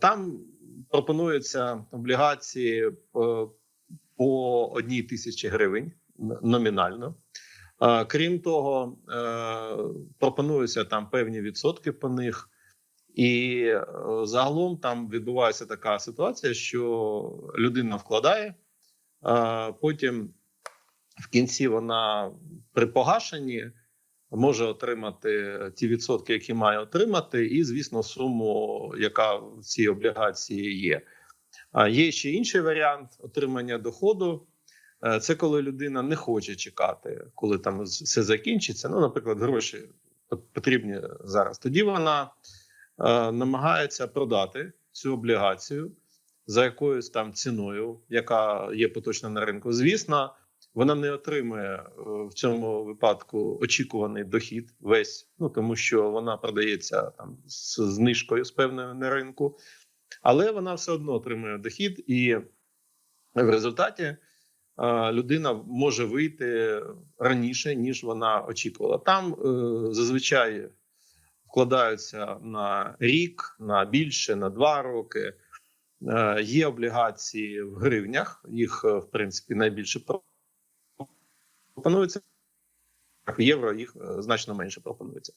Там пропонуються облігації по, по одній тисячі гривень номінально. Е, Крім того, е, пропонуються там певні відсотки по них. І е, загалом там відбувається така ситуація, що людина вкладає, потім в кінці вона при погашенні може отримати ті відсотки, які має отримати, і, звісно, суму, яка в цій облігації є. А є ще інший варіант отримання доходу. Е, Це коли людина не хоче чекати, коли там все закінчиться. Ну, наприклад, гроші потрібні зараз. Тоді вона е, намагається продати цю облігацію за якоюсь там ціною, яка є поточна на ринку. Звісно, вона не отримує е, в цьому випадку очікуваний дохід весь, ну тому що вона продається там з знижкою з певною на ринку, але вона все одно отримує дохід, і в результаті е, людина може вийти раніше, ніж вона очікувала. Там е, зазвичай вкладаються на рік, на більше, на два роки. Є облігації в гривнях, їх в принципі найбільше пропонується. Євро їх е, значно менше пропонується.